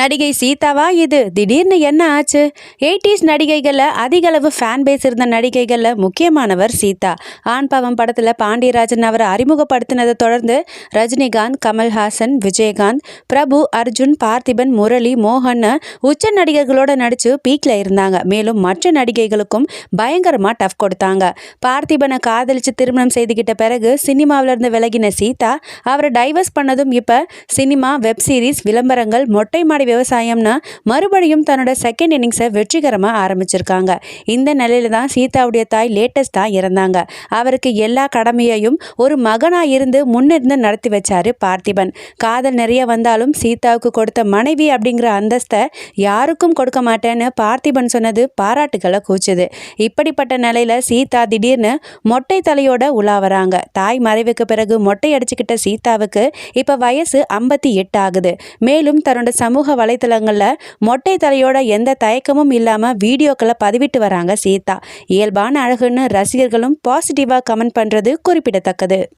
நடிகை சீதாவா இது? திடீர்னு என்ன ஆச்சு? எயிட்டிஸ் நடிகைகளில் அதிகளவு ஃபேன் பேஸ் இருந்த நடிகைகளில் முக்கியமானவர் சீதா. ஆண் பாவம் படத்தில் பாண்டியராஜன் அவரை அறிமுகப்படுத்தினதை தொடர்ந்து ரஜினிகாந்த் கமல்ஹாசன் விஜயகாந்த் பிரபு அர்ஜுன் பார்த்திபன் முரளி மோகன் உச்ச நடிகர்களோட நடித்து பீக்கில் இருந்தாங்க. மேலும் மற்ற நடிகைகளுக்கும் பயங்கரமாக டஃப் கொடுத்தாங்க. பார்த்திபனை காதலிச்சு திருமணம் செய்துகிட்ட பிறகு சினிமாவில இருந்து விலகின சீதா அவரை டைவர்ஸ் பண்ணதும் இப்போ சினிமா வெப் சீரிஸ் விளம்பரங்கள் மொட்டை மாடி விவசாயம்னு மறுபடியும் தன்னோட செகண்ட் இன்னிங்ஸை வெற்றிகரமாக ஆரம்பிச்சிருக்காங்க. இந்த நிலையில தான் சீதாவுடைய தாய் லேட்டஸ்டாக இறந்தாங்க. அவருக்கு எல்லா கடமையையும் ஒரு மகனாக இருந்து முன்னிருந்து நடத்தி வச்சாரு பார்த்திபன். காதல் நிறைய வந்தாலும் சீதாவுக்கு கொடுத்த மனைவி அப்படிங்கிற அந்தஸ்தை யாருக்கும் கொடுக்க மாட்டேன்னு பார்த்திபன் சொன்னது பாராட்டுகளை கூச்சுது. இப்படிப்பட்ட நிலையில சீதா திடீர்னு மொட்டை தலையோட உலாவராங்க தாய் மறைவுக்கு பிறகு மொட்டை அடிச்சுக்கிட்ட சீதாவுக்கு இப்போ வயசு ஐம்பத்தி எட்டு ஆகுது. மேலும் தன்னோட சமூக வலைத்தளங்களில் மொட்டை தலையோட எந்த தயக்கமும் இல்லாமல் வீடியோக்களை பதிவிட்டு வராங்க சீதா. இயல்பான அழகுன்னு ரசிகர்களும் பாசிட்டிவாக கமெண்ட் பண்ணுறது குறிப்பிடத்தக்கது.